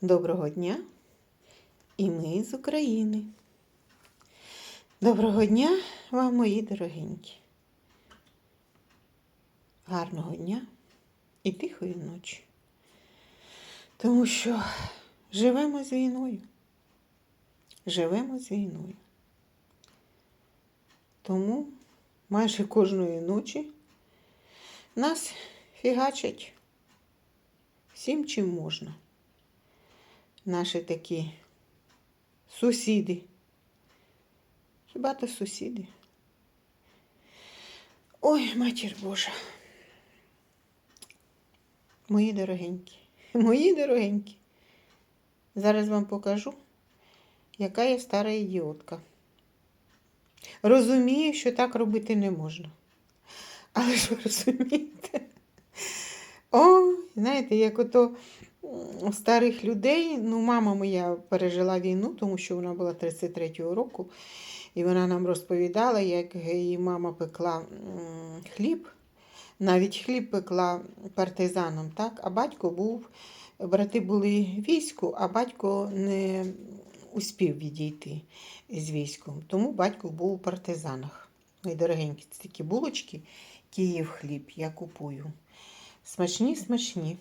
Доброго дня! І ми з України. Доброго дня вам, мої дорогенькі. Гарного дня і тихої ночі. Тому що живемо з війною. Живемо з війною. Тому майже кожної ночі нас фігачать всім, чим можна наші такі сусіди. Хіба то сусіди? Ой, матір Божа. Мої дорогенькі, мої дорогенькі. Зараз вам покажу, яка я стара ідіотка. Розумію, що так робити не можна. Але ж ви розумієте? О, знаєте, як ото старих людей, ну, мама моя пережила війну, тому що вона була 33-го року, і вона нам розповідала, як її мама пекла хліб, навіть хліб пекла партизанам, так? а батько був, брати були війську, а батько не успів відійти з військом, тому батько був у партизанах. Мої дорогенькі, це такі булочки, Київ хліб, я купую. Смачні, смачні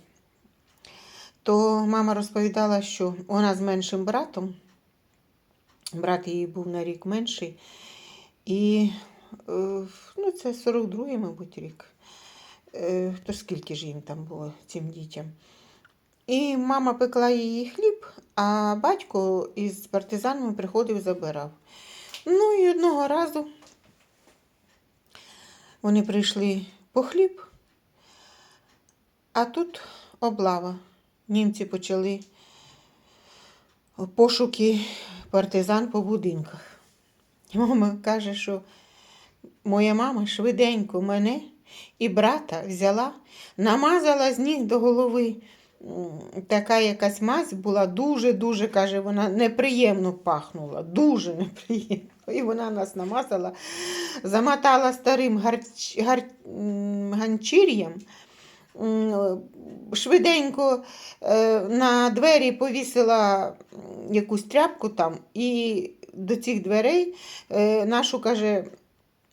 то мама розповідала, що вона з меншим братом, брат її був на рік менший, і е, ну, це 42-й, мабуть, рік. Е, То скільки ж їм там було цим дітям. І мама пекла її хліб, а батько із партизанами приходив забирав. Ну і одного разу вони прийшли по хліб, а тут облава німці почали пошуки партизан по будинках. Мама каже, що моя мама швиденько мене і брата взяла, намазала з ніг до голови. Така якась мазь була дуже-дуже, каже, вона неприємно пахнула, дуже неприємно. І вона нас намазала, замотала старим гарч... гар... ганчір'ям швиденько е, на двері повісила якусь тряпку там, і до цих дверей е, нашу, каже,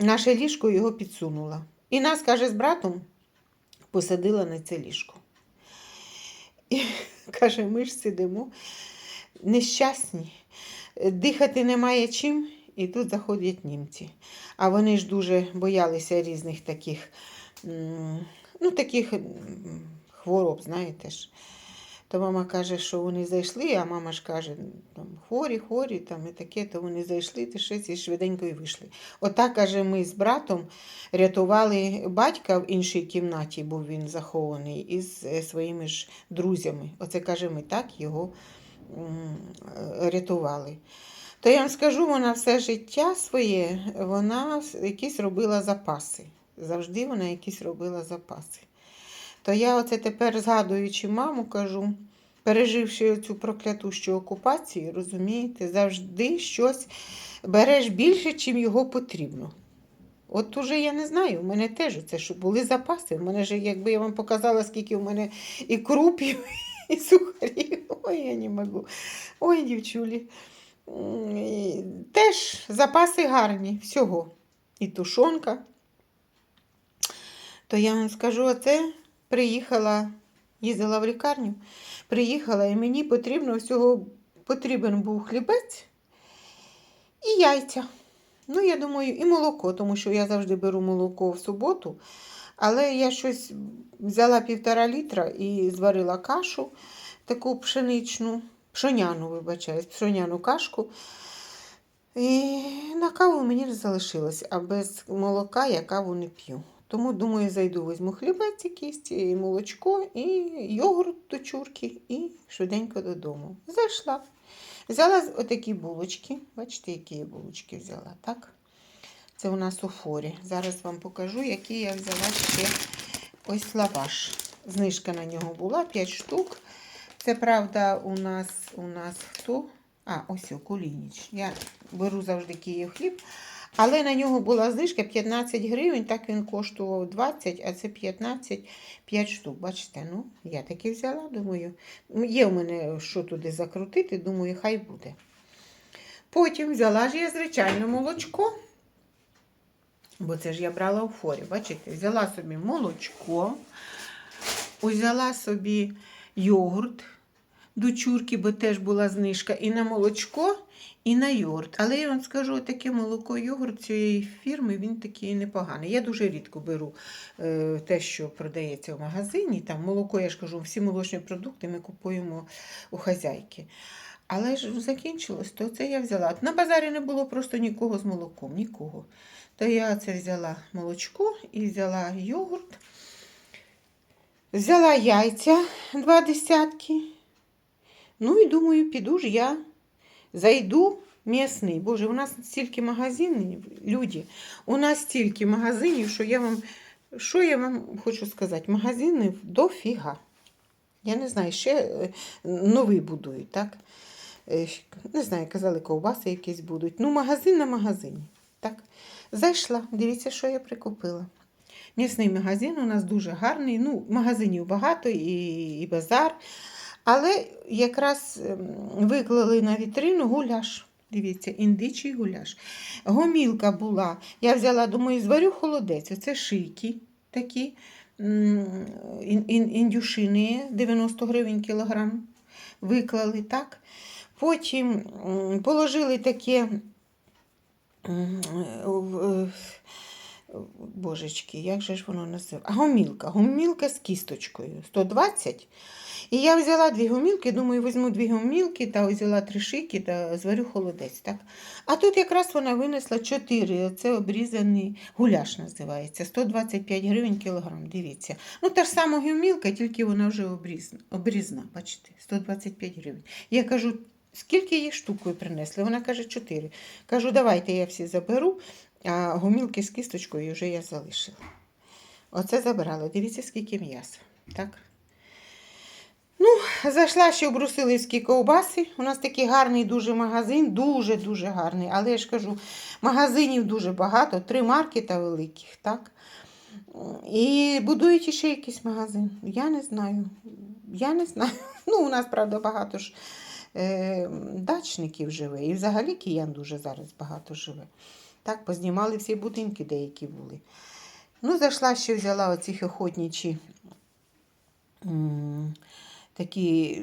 наше ліжко його підсунула. І нас, каже, з братом посадила на це ліжко. І каже, ми ж сидимо нещасні, дихати немає чим, і тут заходять німці. А вони ж дуже боялися різних таких ну, таких хвороб, знаєте ж. То мама каже, що вони зайшли, а мама ж каже, там, хворі, хворі, там і таке, то вони зайшли, ти щось і швиденько і вийшли. Отак, каже, ми з братом рятували батька в іншій кімнаті, був він захований, із е, своїми ж друзями. Оце каже, ми так його рятували. То я вам скажу, вона все життя своє, вона якісь робила запаси. Завжди вона якісь робила запаси. То я оце тепер, згадуючи маму, кажу, переживши цю проклятущу окупацію, розумієте, завжди щось береш більше, чим його потрібно. От уже я не знаю, у мене теж це, що були запаси. У мене ж, якби я вам показала, скільки у мене і крупів, і сухарів. Ой, я не можу. Ой, дівчулі. Теж запаси гарні всього. І тушонка то я вам скажу, оце приїхала, їздила в лікарню, приїхала і мені потрібно всього потрібен був хлібець і яйця. Ну, я думаю, і молоко, тому що я завжди беру молоко в суботу. Але я щось взяла півтора літра і зварила кашу, таку пшеничну, пшоняну, вибачаюсь, пшоняну кашку. І на каву мені не залишилось, а без молока я каву не п'ю. Тому, думаю, зайду, візьму хлібець якийсь, і молочко, і йогурт до чурки, і швиденько додому. Зайшла. Взяла отакі булочки. Бачите, які я булочки взяла, так? Це у нас у форі. Зараз вам покажу, які я взяла ще ось лаваш. Знижка на нього була 5 штук. Це, правда, у нас у нас хто? А, ось о, кулініч. Я беру завжди Київ хліб. Але на нього була знижка 15 гривень, так він коштував 20, а це 15 5 штук. Бачите, ну, я таки взяла, думаю. Є в мене що туди закрутити, думаю, хай буде. Потім взяла ж я звичайно молочко. Бо це ж я брала у форі. Бачите, взяла собі молочко, взяла собі йогурт до чурки, бо теж була знижка, і на молочко, і на йогурт. Але я вам скажу, таке молоко йогурт цієї фірми, він такий непоганий. Я дуже рідко беру е, те, що продається в магазині. Там молоко, я ж кажу, всі молочні продукти ми купуємо у хазяйки. Але ж закінчилось, то це я взяла. На базарі не було просто нікого з молоком, нікого. То я це взяла молочко і взяла йогурт. Взяла яйця два десятки. Ну і думаю, піду ж я зайду м'ясний. Боже, у нас стільки магазинів, люди, у нас стільки магазинів, що я вам, що я вам хочу сказати, магазинів дофіга. Я не знаю, ще е, новий будують, так? Е, Не знаю, казали, ковбаси якісь будуть. Ну, магазин на магазині. Так? Зайшла, дивіться, що я прикупила. М'ясний магазин у нас дуже гарний. Ну, магазинів багато і, і базар. Але якраз ем, виклали на вітрину гуляш. Дивіться, індичий гуляш. Гомілка була. Я взяла, думаю, зварю холодець. Оце шийки такі індюшини 90 гривень кілограм. Виклали так. Потім положили таке. Божечки, як же ж воно називається? Гомілка. Гомілка з кісточкою. 120. І я взяла дві гомілки, думаю, візьму дві гомілки та взяла три шики та зварю холодець. Так? А тут якраз вона винесла 4. Це обрізаний гуляш називається. 125 гривень кілограм. Дивіться. Ну, та ж сама гомілка, тільки вона вже обрізна. обрізна бачите, 125 гривень. Я кажу, скільки її штукою принесли? Вона каже, 4. Кажу, давайте я всі заберу, а гомілки з кісточкою вже я залишила. Оце забрала. Дивіться, скільки м'яса. Так? Ну, зайшла ще в брусилівські ковбаси. У нас такий гарний дуже магазин, дуже-дуже гарний. Але я ж кажу, магазинів дуже багато, три маркета великих, так? І будують ще якийсь магазин. Я не знаю. Я не знаю. Ну, у нас, правда, багато ж е, дачників живе. І взагалі киян дуже зараз багато живе. Так, познімали всі будинки, деякі були. Ну, зайшла ще взяла оці охотничі такі,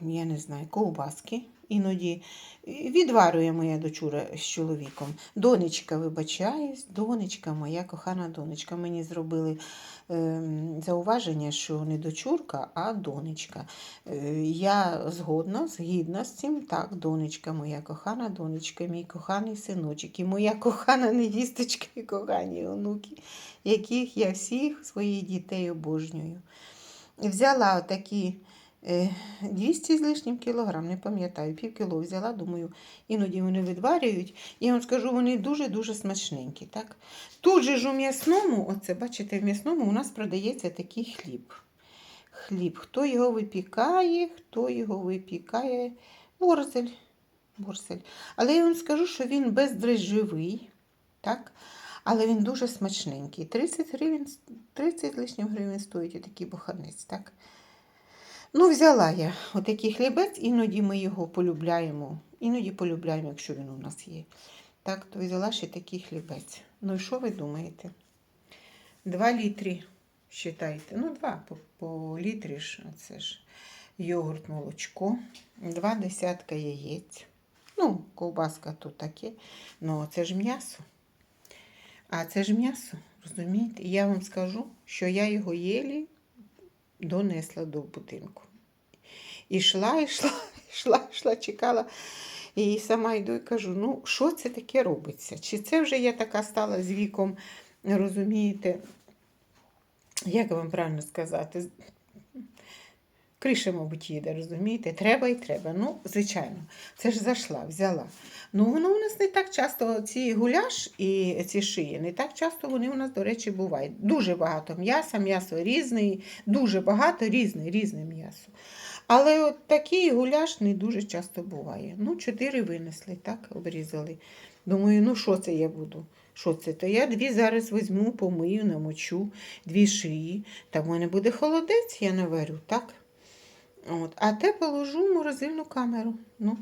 я не знаю, ковбаски. Іноді відварює моя дочура з чоловіком. Донечка, вибачаюсь, донечка, моя кохана донечка. Мені зробили ем, зауваження, що не дочурка, а донечка. Е, Я згодна, згідна з цим. Так, донечка, моя кохана донечка, мій коханий синочок, і моя кохана невісточка і кохані онуки, яких я всіх своїх дітей обожнюю. Взяла такі. Е, 200 з лишнім кілограм, не пам'ятаю, пів кіло взяла, думаю, іноді вони відварюють. Я вам скажу, вони дуже-дуже смачненькі. Так? Тут же ж у м'ясному, оце, бачите, в м'ясному у нас продається такий хліб. Хліб. Хто його випікає, хто його випікає? Борзель. Борзель. Але я вам скажу, що він бездрожжевий, так? але він дуже смачненький. 30 гривень, 30 лишнім гривень стоїть такий буханець. так? Ну, взяла я отакий хлібець, іноді ми його полюбляємо. Іноді полюбляємо, якщо він у нас є. Так, то взяла ще такий хлібець. Ну і що ви думаєте? Два літри, вважайте. Ну, два по, по літрі ж, це ж йогурт, молочко, два десятка яєць. Ну, ковбаска тут таке. Ну, це ж м'ясо. А це ж м'ясо, розумієте? І я вам скажу, що я його єлі донесла до будинку. І йшла, йшла, йшла, йшла, чекала. І сама йду і кажу: ну, що це таке робиться? Чи це вже я така стала з віком, розумієте, як вам правильно сказати? Криша, мабуть, їде, розумієте? Треба і треба. Ну, звичайно, це ж зайшла, взяла. Ну, воно у нас не так часто ці гуляш і ці шиї, не так часто вони у нас, до речі, бувають. Дуже багато м'яса, м'ясо різне, дуже багато різне, різне м'ясо. Але от такий гуляш не дуже часто буває. Ну, чотири винесли, так, обрізали. Думаю, ну що це я буду? Що це? То я дві зараз візьму, помию, намочу, дві шиї. Та в мене буде холодець, я наварю, так? От. А те положу в морозильну камеру. Ну.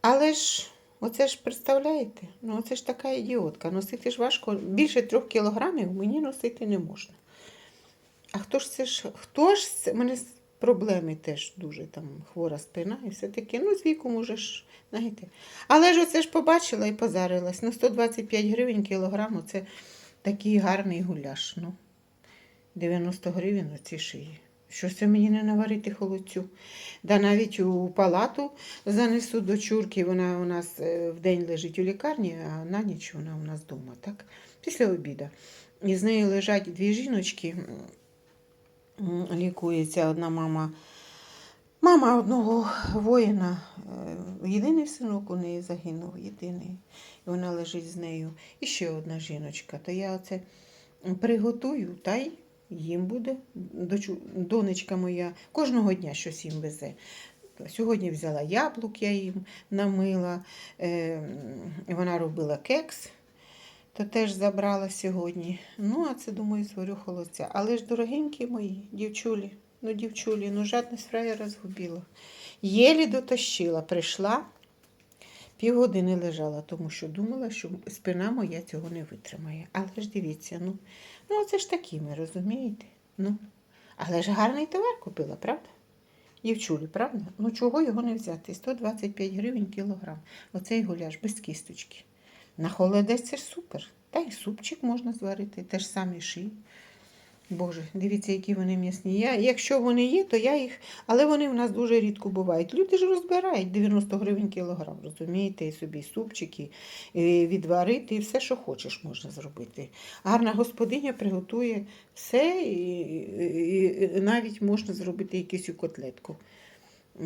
Але ж, оце ж представляєте? Ну, оце ж така ідіотка. Носити ж важко. Більше трьох кілограмів мені носити не можна. А хто ж це ж? Хто ж це? У мене проблеми теж дуже там хвора спина і все таке. Ну, з віком уже ж, знаєте. Але ж оце ж побачила і позарилась. Ну, 125 гривень кілограм, це такий гарний гуляш. Ну, 90 гривень оці шиї. Що це мені не наварити холодцю? Да навіть у палату занесу до чурки. Вона у нас е, вдень лежить у лікарні, а на ніч вона у нас вдома, так? Після обіду. І з нею лежать дві жіночки. Лікується одна мама. Мама одного воїна, е, єдиний синок у неї загинув, єдиний. І вона лежить з нею. І ще одна жіночка. То я оце приготую, та й їм буде. Донечка моя кожного дня щось їм везе. Сьогодні взяла яблук, я їм намила. Е, вона робила кекс, то теж забрала сьогодні. Ну, а це, думаю, зварю холодця. Але ж, дорогенькі мої, дівчулі, ну, дівчулі, ну жадність фраєра згубила. Єлі дотащила, прийшла, півгодини лежала, тому що думала, що спина моя цього не витримає. Але ж дивіться, ну, ну це ж такі ми, розумієте? Ну, але ж гарний товар купила, правда? Дівчулі, правда? Ну чого його не взяти? 125 гривень кілограм. Оцей гуляш без кісточки. На холодець це ж супер. Та й супчик можна зварити, те ж самі шиї. Боже, дивіться, які вони м'ясні. Я, якщо вони є, то я їх. Але вони в нас дуже рідко бувають. Люди ж розбирають 90 гривень кілограм, розумієте, і собі супчики, і відварити, і все, що хочеш, можна зробити. Гарна господиня приготує все, і, і, і навіть можна зробити якусь котлетку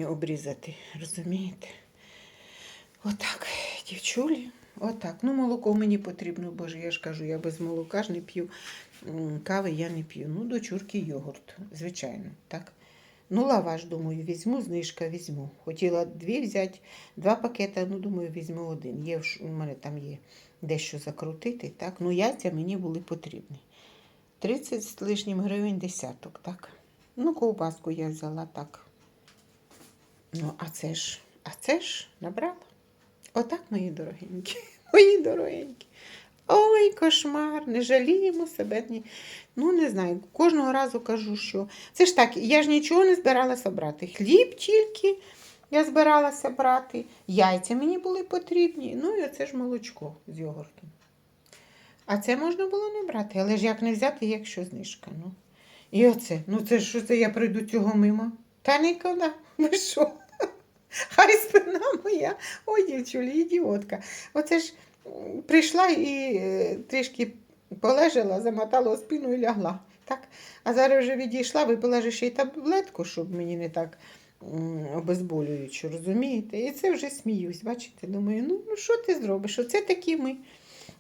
обрізати. Розумієте? Отак, дівчулі. Отак. Ну, молоко мені потрібно, боже, я ж кажу, я без молока ж не п'ю. Кави я не п'ю. Ну, до чурки йогурт, звичайно. так. Ну, лаваш, думаю, візьму, знижка візьму. Хотіла дві взяти, два пакети, ну, думаю, візьму один. Є, у мене там є дещо закрутити, так. Ну, яйця мені були потрібні. 30 з лишнім гривень десяток, так. Ну, ковбаску я взяла так. Ну, а це ж, а це ж набрала. Отак, мої дорогенькі, мої дорогенькі. Ой, кошмар, не жаліємо себе. Ні. Ну, не знаю, кожного разу кажу, що це ж так, я ж нічого не збиралася брати. Хліб тільки я збиралася брати, яйця мені були потрібні, ну і оце ж молочко з йогуртом. А це можна було не брати, але ж як не взяти, якщо знижка. Ну. І оце, ну це що це я прийду цього мимо? Та ніколи, ви що? Хай спина моя. Ой, дівчулі, ідіотка. Оце ж прийшла і е, трішки полежала, замотала спину і лягла. Так? А зараз вже відійшла, випила ще й таблетку, щоб мені не так обезболюючи, розумієте? І це вже сміюсь, бачите? Думаю, ну, ну що ти зробиш? Оце такі ми.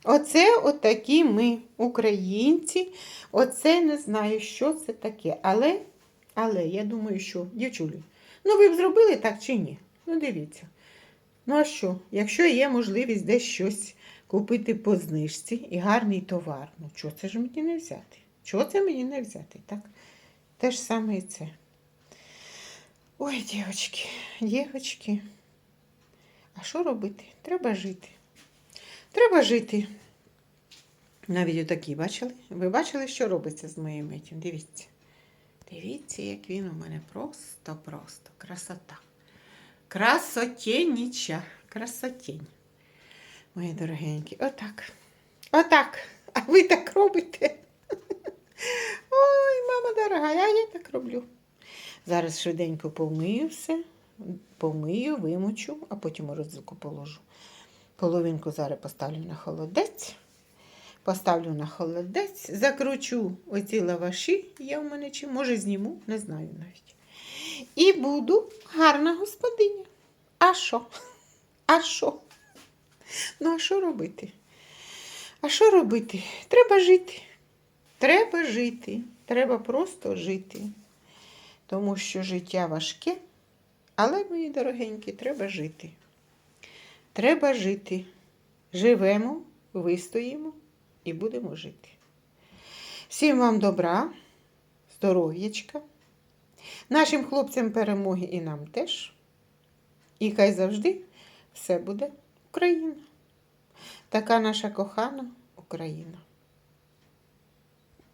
Оце отакі ми, українці. Оце не знаю, що це таке. Але, але я думаю, що, дівчулі, Ну, ви б зробили так чи ні? Ну, дивіться. Ну, а що? Якщо є можливість десь щось купити по знижці і гарний товар, ну чого це ж мені не взяти? Чого це мені не взяти, так? Те ж саме і це. Ой, дівчатки, дівчатки. А що робити? Треба жити. Треба жити. Навіть отакі, бачили? Ви бачили, що робиться з моїм етім? Дивіться. Дивіться, як він у мене просто-просто. Красота. Красотеніча. Красотень. Мої дорогенькі. Отак. Отак. А ви так робите? Ой, мама дорога, а я так роблю. Зараз швиденько помию все, помию, вимочу, а потім у морозилку положу. Половинку зараз поставлю на холодець. Поставлю на холодець, закручу оці лаваші, є в мене чи, може зніму, не знаю навіть. І буду гарна господиня. А що? А що? Ну, а що робити? А що робити? Треба жити. Треба жити. Треба просто жити. Тому що життя важке, але, мої дорогенькі, треба жити. Треба жити. живемо, вистоїмо і будемо жити. Всім вам добра, здоров'ячка, нашим хлопцям перемоги і нам теж. І хай завжди все буде Україна. Така наша кохана Україна.